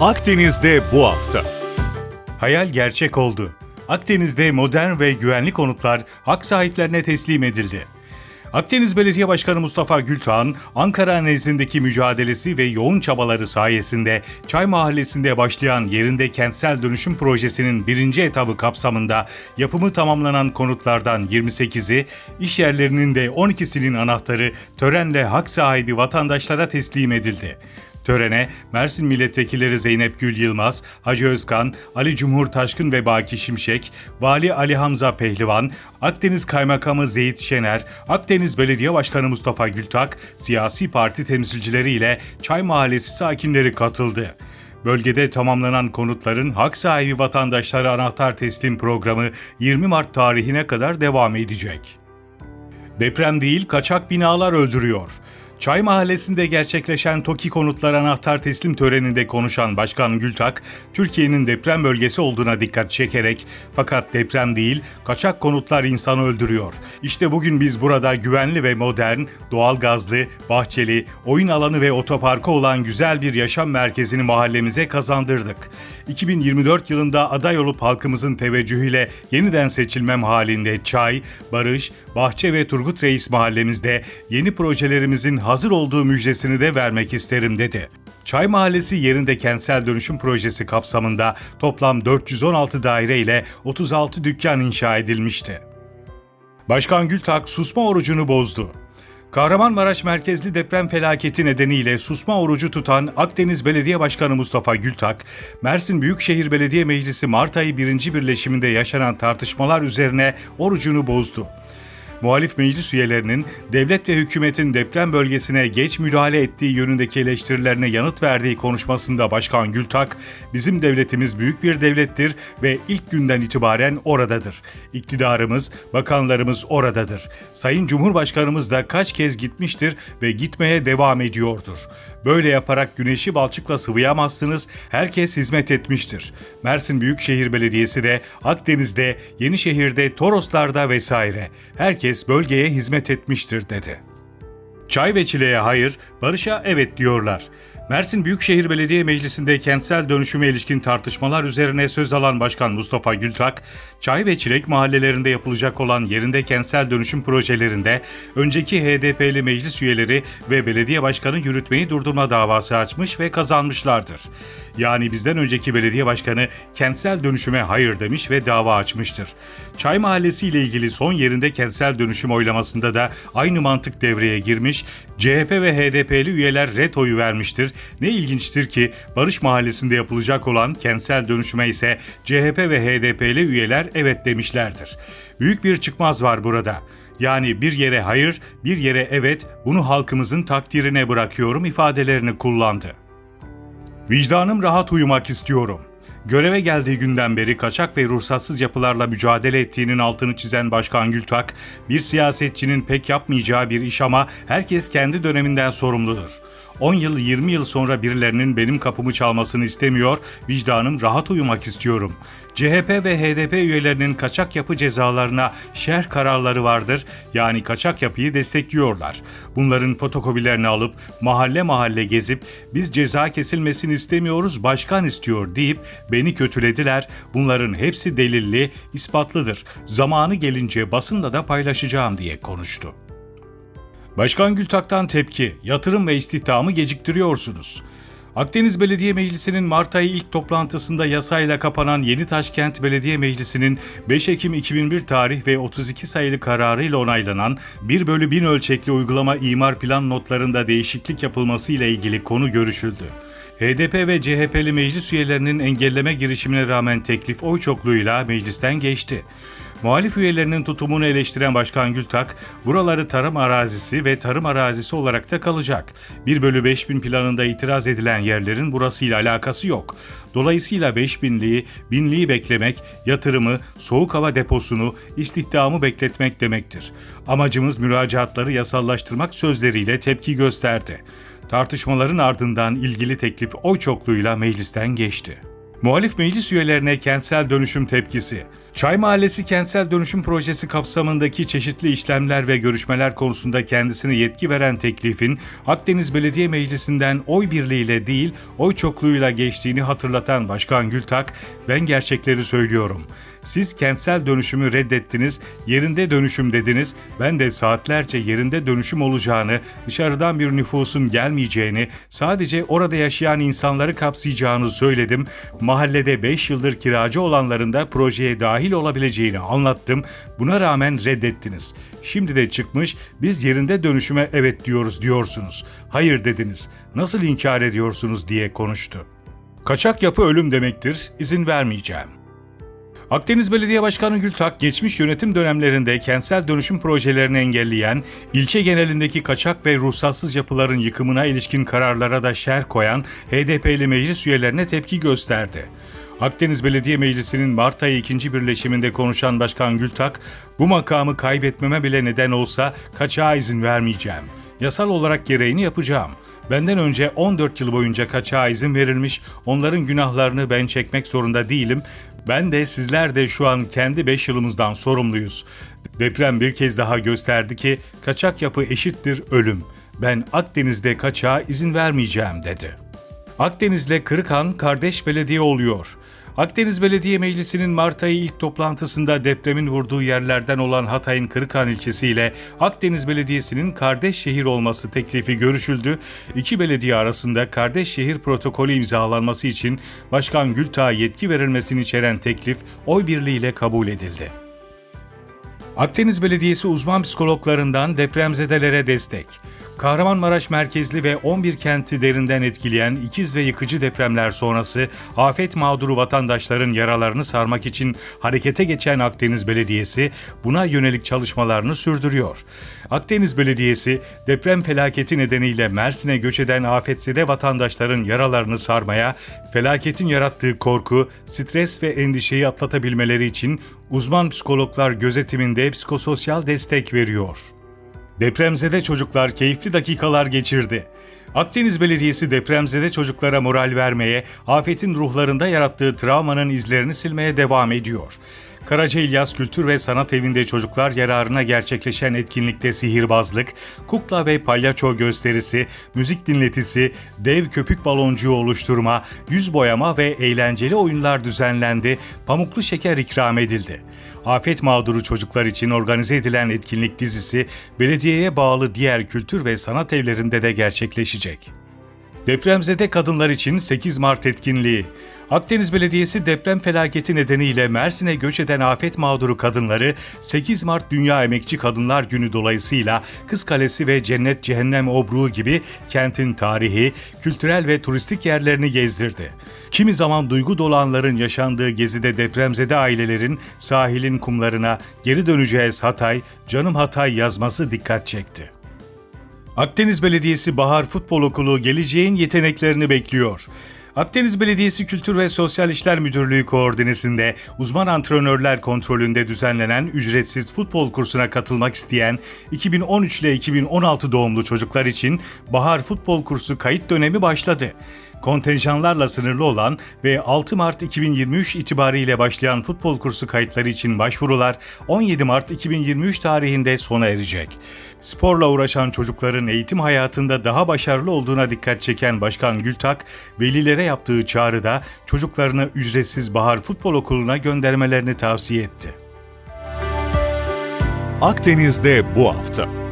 Akdeniz'de bu hafta. Hayal gerçek oldu. Akdeniz'de modern ve güvenli konutlar hak sahiplerine teslim edildi. Akdeniz Belediye Başkanı Mustafa Gültağ'ın Ankara nezdindeki mücadelesi ve yoğun çabaları sayesinde Çay Mahallesi'nde başlayan yerinde kentsel dönüşüm projesinin birinci etabı kapsamında yapımı tamamlanan konutlardan 28'i, iş yerlerinin de 12'sinin anahtarı törenle hak sahibi vatandaşlara teslim edildi. Törene Mersin milletvekilleri Zeynep Gül Yılmaz, Hacı Özkan, Ali Cumhur Taşkın ve Baki Şimşek, Vali Ali Hamza Pehlivan, Akdeniz Kaymakamı Zeyit Şener, Akdeniz Belediye Başkanı Mustafa Gültak, siyasi parti temsilcileri ile Çay Mahallesi sakinleri katıldı. Bölgede tamamlanan konutların hak sahibi vatandaşlara anahtar teslim programı 20 Mart tarihine kadar devam edecek. Deprem değil, kaçak binalar öldürüyor. Çay Mahallesi'nde gerçekleşen TOKİ konutlar anahtar teslim töreninde konuşan Başkan Gültak, Türkiye'nin deprem bölgesi olduğuna dikkat çekerek fakat deprem değil, kaçak konutlar insanı öldürüyor. İşte bugün biz burada güvenli ve modern, doğal gazlı, bahçeli, oyun alanı ve otoparkı olan güzel bir yaşam merkezini mahallemize kazandırdık. 2024 yılında aday olup halkımızın teveccühüyle yeniden seçilmem halinde Çay, Barış, Bahçe ve Turgut Reis mahallemizde yeni projelerimizin hazır olduğu müjdesini de vermek isterim dedi. Çay Mahallesi yerinde kentsel dönüşüm projesi kapsamında toplam 416 daire ile 36 dükkan inşa edilmişti. Başkan Gültak susma orucunu bozdu. Kahramanmaraş merkezli deprem felaketi nedeniyle susma orucu tutan Akdeniz Belediye Başkanı Mustafa Gültak, Mersin Büyükşehir Belediye Meclisi Mart ayı birinci birleşiminde yaşanan tartışmalar üzerine orucunu bozdu muhalif meclis üyelerinin devlet ve hükümetin deprem bölgesine geç müdahale ettiği yönündeki eleştirilerine yanıt verdiği konuşmasında Başkan Gültak, bizim devletimiz büyük bir devlettir ve ilk günden itibaren oradadır. İktidarımız, bakanlarımız oradadır. Sayın Cumhurbaşkanımız da kaç kez gitmiştir ve gitmeye devam ediyordur. Böyle yaparak güneşi balçıkla sıvayamazsınız, herkes hizmet etmiştir. Mersin Büyükşehir Belediyesi de Akdeniz'de, Yenişehir'de, Toroslar'da vesaire. Herkes herkes bölgeye hizmet etmiştir dedi. Çay ve çileğe hayır, barışa evet diyorlar. Mersin Büyükşehir Belediye Meclisi'nde kentsel dönüşüme ilişkin tartışmalar üzerine söz alan Başkan Mustafa Gültak, Çay ve Çilek mahallelerinde yapılacak olan yerinde kentsel dönüşüm projelerinde önceki HDP'li meclis üyeleri ve belediye başkanı yürütmeyi durdurma davası açmış ve kazanmışlardır. Yani bizden önceki belediye başkanı kentsel dönüşüme hayır demiş ve dava açmıştır. Çay Mahallesi ile ilgili son yerinde kentsel dönüşüm oylamasında da aynı mantık devreye girmiş, CHP ve HDP'li üyeler red oyu vermiştir ne ilginçtir ki Barış Mahallesi'nde yapılacak olan kentsel dönüşüme ise CHP ve HDP'li üyeler evet demişlerdir. Büyük bir çıkmaz var burada. Yani bir yere hayır, bir yere evet, bunu halkımızın takdirine bırakıyorum ifadelerini kullandı. Vicdanım rahat uyumak istiyorum. Göreve geldiği günden beri kaçak ve ruhsatsız yapılarla mücadele ettiğinin altını çizen Başkan Gültak, bir siyasetçinin pek yapmayacağı bir iş ama herkes kendi döneminden sorumludur. 10 yıl 20 yıl sonra birilerinin benim kapımı çalmasını istemiyor, vicdanım rahat uyumak istiyorum. CHP ve HDP üyelerinin kaçak yapı cezalarına şerh kararları vardır. Yani kaçak yapıyı destekliyorlar. Bunların fotokopilerini alıp mahalle mahalle gezip biz ceza kesilmesini istemiyoruz başkan istiyor deyip beni kötülediler. Bunların hepsi delilli, ispatlıdır. Zamanı gelince basında da paylaşacağım diye konuştu. Başkan Gültak'tan tepki, yatırım ve istihdamı geciktiriyorsunuz. Akdeniz Belediye Meclisi'nin Mart ayı ilk toplantısında yasayla kapanan Yeni Taşkent Belediye Meclisi'nin 5 Ekim 2001 tarih ve 32 sayılı kararıyla onaylanan 1 bölü 1000 ölçekli uygulama imar plan notlarında değişiklik yapılması ile ilgili konu görüşüldü. HDP ve CHP'li meclis üyelerinin engelleme girişimine rağmen teklif oy çokluğuyla meclisten geçti. Muhalif üyelerinin tutumunu eleştiren Başkan Gültak, buraları tarım arazisi ve tarım arazisi olarak da kalacak. 1 bölü 5000 planında itiraz edilen yerlerin burasıyla alakası yok. Dolayısıyla 5000'liği, binliği beklemek, yatırımı, soğuk hava deposunu, istihdamı bekletmek demektir. Amacımız müracaatları yasallaştırmak sözleriyle tepki gösterdi. Tartışmaların ardından ilgili teklif oy çokluğuyla meclisten geçti. Muhalif meclis üyelerine kentsel dönüşüm tepkisi. Çay Mahallesi Kentsel Dönüşüm Projesi kapsamındaki çeşitli işlemler ve görüşmeler konusunda kendisine yetki veren teklifin Akdeniz Belediye Meclisi'nden oy birliğiyle değil, oy çokluğuyla geçtiğini hatırlatan Başkan Gültak, ben gerçekleri söylüyorum. Siz kentsel dönüşümü reddettiniz, yerinde dönüşüm dediniz. Ben de saatlerce yerinde dönüşüm olacağını, dışarıdan bir nüfusun gelmeyeceğini, sadece orada yaşayan insanları kapsayacağını söyledim. Mahallede 5 yıldır kiracı olanların da projeye dahil olabileceğini anlattım. Buna rağmen reddettiniz. Şimdi de çıkmış biz yerinde dönüşüme evet diyoruz diyorsunuz. Hayır dediniz. Nasıl inkar ediyorsunuz diye konuştu. Kaçak yapı ölüm demektir. İzin vermeyeceğim. Akdeniz Belediye Başkanı Gültak, geçmiş yönetim dönemlerinde kentsel dönüşüm projelerini engelleyen, ilçe genelindeki kaçak ve ruhsatsız yapıların yıkımına ilişkin kararlara da şer koyan HDP'li meclis üyelerine tepki gösterdi. Akdeniz Belediye Meclisi'nin Mart ayı ikinci birleşiminde konuşan Başkan Gültak, bu makamı kaybetmeme bile neden olsa kaçağa izin vermeyeceğim. Yasal olarak gereğini yapacağım. Benden önce 14 yıl boyunca kaçağa izin verilmiş, onların günahlarını ben çekmek zorunda değilim. Ben de sizler de şu an kendi 5 yılımızdan sorumluyuz. Deprem bir kez daha gösterdi ki kaçak yapı eşittir ölüm. Ben Akdeniz'de kaçağa izin vermeyeceğim dedi. Akdeniz'le Kırıkhan kardeş belediye oluyor. Akdeniz Belediye Meclisi'nin Mart ayı ilk toplantısında depremin vurduğu yerlerden olan Hatay'ın Kırıkhan ilçesi ile Akdeniz Belediyesi'nin kardeş şehir olması teklifi görüşüldü. İki belediye arasında kardeş şehir protokolü imzalanması için Başkan Gültağ'a yetki verilmesini içeren teklif oy birliğiyle kabul edildi. Akdeniz Belediyesi uzman psikologlarından depremzedelere destek. Kahramanmaraş merkezli ve 11 kenti derinden etkileyen ikiz ve yıkıcı depremler sonrası afet mağduru vatandaşların yaralarını sarmak için harekete geçen Akdeniz Belediyesi buna yönelik çalışmalarını sürdürüyor. Akdeniz Belediyesi deprem felaketi nedeniyle Mersin'e göç eden afetzede vatandaşların yaralarını sarmaya, felaketin yarattığı korku, stres ve endişeyi atlatabilmeleri için uzman psikologlar gözetiminde psikososyal destek veriyor. Depremzede çocuklar keyifli dakikalar geçirdi. Akdeniz Belediyesi depremzede çocuklara moral vermeye, afetin ruhlarında yarattığı travmanın izlerini silmeye devam ediyor. Karaca İlyas Kültür ve Sanat Evi'nde çocuklar yararına gerçekleşen etkinlikte sihirbazlık, kukla ve palyaço gösterisi, müzik dinletisi, dev köpük baloncuğu oluşturma, yüz boyama ve eğlenceli oyunlar düzenlendi, pamuklu şeker ikram edildi. Afet mağduru çocuklar için organize edilen etkinlik dizisi belediyeye bağlı diğer kültür ve sanat evlerinde de gerçekleşecek. Depremzede kadınlar için 8 Mart etkinliği. Akdeniz Belediyesi deprem felaketi nedeniyle Mersin'e göç eden afet mağduru kadınları 8 Mart Dünya Emekçi Kadınlar Günü dolayısıyla Kız Kalesi ve Cennet Cehennem Obruğu gibi kentin tarihi, kültürel ve turistik yerlerini gezdirdi. Kimi zaman duygu dolanların yaşandığı gezide depremzede ailelerin sahilin kumlarına geri döneceğiz Hatay, canım Hatay yazması dikkat çekti. Akdeniz Belediyesi Bahar Futbol Okulu geleceğin yeteneklerini bekliyor. Akdeniz Belediyesi Kültür ve Sosyal İşler Müdürlüğü koordinesinde uzman antrenörler kontrolünde düzenlenen ücretsiz futbol kursuna katılmak isteyen 2013 ile 2016 doğumlu çocuklar için Bahar Futbol Kursu kayıt dönemi başladı. Kontenjanlarla sınırlı olan ve 6 Mart 2023 itibariyle başlayan futbol kursu kayıtları için başvurular 17 Mart 2023 tarihinde sona erecek. Sporla uğraşan çocukların eğitim hayatında daha başarılı olduğuna dikkat çeken Başkan Gültak, velilere yaptığı çağrıda çocuklarını ücretsiz Bahar Futbol Okulu'na göndermelerini tavsiye etti. Akdeniz'de bu hafta.